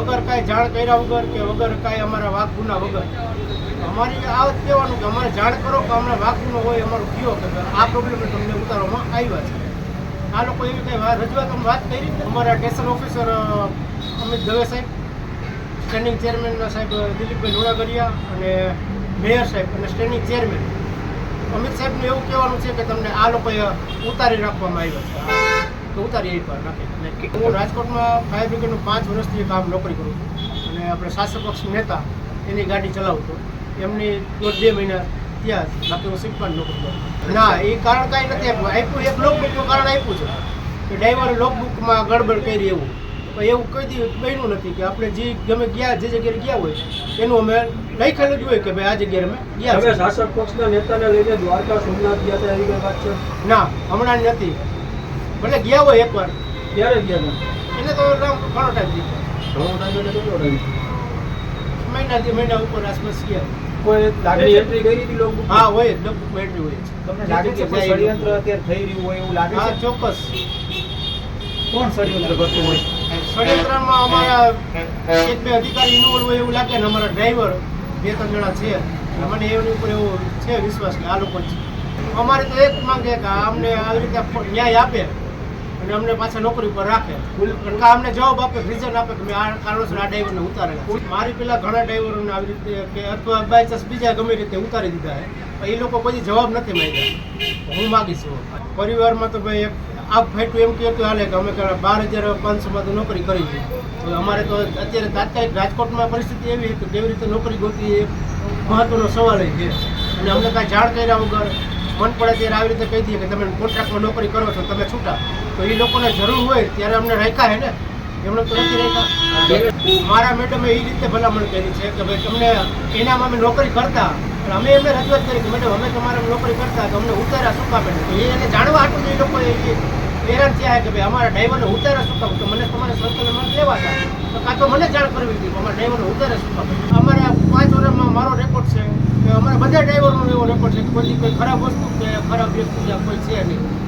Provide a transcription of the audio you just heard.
વગર કાંઈ જાણ કર્યા વગર કે વગર કાંઈ અમારા વાઘ વગર? અમારી આ કહેવાનું કે અમારે જાણ કરો કે અમને વાઘ હોય, અમારું કયો કે આ પ્રોબ્લેમ તમને ઉતારવામાં આવ્યા છે. આ લોકો એવી કંઈ રજૂઆત અમે વાત કરી અમારા સ્ટેશન ઓફિસર અમિત દવે સાહેબ સ્ટેન્ડિંગ ચેરમેન સાહેબ દિલીપભાઈ લોડાગરિયા અને મેયર સાહેબ અને સ્ટેન્ડિંગ ચેરમેન અમિત સાહેબનું એવું કહેવાનું છે કે તમને આ લોકોએ ઉતારી રાખવામાં આવ્યા છે. તો ઉતારી એ પર રાખે હું રાજકોટમાં ફાયર બ્રિગેડનું પાંચ વર્ષથી કામ નોકરી કરું છું. અને આપણે શાસક પક્ષ નેતા એની ગાડી ચલાવું છું. એમની દોઢ બે મહિના ત્યાં. બાકી હું શીખવાનું નોકરી કરું ના એ કારણ કાંઈ નથી આપ્યું. આપ્યું એક લોકબુકનું કારણ આપ્યું છે કે ડ્રાઈવરે લોકબુકમાં ગડબડ કરી એવું. એવું કોઈ દી બન્યું નથી કે આપણે જે ગમે ગયા જે જગ્યાએ ગયા હોય એનું અમે લખેલું જ હોય કે ભાઈ આ જગ્યાએ અમે ગયા શાસક પક્ષના નેતાને લઈને દ્વારકા સોમનાથ ગયા હતા એવી વાત છે? ના હમણાં નથી. ભલે ગયા હોય એકવાર. ક્યારે ગયા હતા? એને તો રામ ઘણો ટાઈમ દીધો. ઘણો ટાઈમ એટલે કેટલો ટાઈમ? મહિનાથી મહિના ઉપર આસપાસ ગયા. કોઈ લાગણી એન્ટ્રી કરી હતી લોકો હા હોય લગભગ એટલી હોય. તમને લાગે છે કોઈ ષડયંત્ર અત્યારે થઈ રહ્યું હોય એવું લાગે હા છે? ચોક્કસ. કોણ ષડયંત્ર કરતું હોય? ષડયંત્રમાં અમારા એક બે અધિકારી ઇન્વોલ્વ હોય એવું લાગે ને અમારા ડ્રાઈવર બે ત્રણ જણા છે. મને એની ઉપર એવો છે વિશ્વાસ કે આ લોકો છે. અમારે તો એક માંગે કે અમને આવી રીતે ન્યાય આપે. અને અમને પાછા નોકરી પર રાખે. કારણ કે અમને જવાબ આપે રીઝન આપે કે મેં આ કારણોસર આ ડ્રાઈવરને ઉતારેલા મારી પેલા ઘણા ડ્રાઈવરોને આવી રીતે કે અથવા બાય ચાન્સ બીજા ગમે રીતે ઉતારી દીધા એ લોકો કોઈ જવાબ નથી માંગ્યા. હું માગીશ પરિવારમાં તો ભાઈ આ ફેટું એમ કહેતું હાલે કે અમે બાર હજાર પાંચસોમાં તો નોકરી કરી છે. તો અમારે તો અત્યારે તાત્કાલિક રાજકોટમાં પરિસ્થિતિ એવી કે કેવી રીતે નોકરી ગોતી એ મહત્વનો સવાલ છે. અને અમને કાંઈ જાણ કર્યા વગર મન પડે ત્યારે આવી રીતે કહી દઈએ કે તમે કોન્ટ્રાક્ટમાં નોકરી કરો છો, તમે છૂટા. તો એ લોકોને જરૂર હોય ત્યારે અમને રાખ્યા હે ને? એમણે તો નથી રાખ્યા. મારા મેડમે એ રીતે ભલામણ કરી છે કે ભાઈ તમને એનામાં અમે નોકરી કરતા. અમે એમને રજૂઆત કરી કે મેડમ, અમે તમારે નોકરી કરતા તો અમને ઉતારા શું એટલે? તો એ એને જાણવા હતું એ લોકો હેરાન થયા કે ભાઈ અમારા ડ્રાઈવરને ઉતારા શું કામ તો મને તમારે સર્કલમાં લેવા હતા તો કાં તો મને જાણ કરવી હતી અમારા ડ્રાઈવરને ઉતારા શું કામ અમારા પાંચ વર્ષમાં મારો રેકોર્ડ છે. અમારા બધા ડ્રાઈવરનો એવો રેકોર્ડ છે કે કોઈ ખરાબ વસ્તુ કે ખરાબ વ્યક્તિ કોઈ છે નહીં.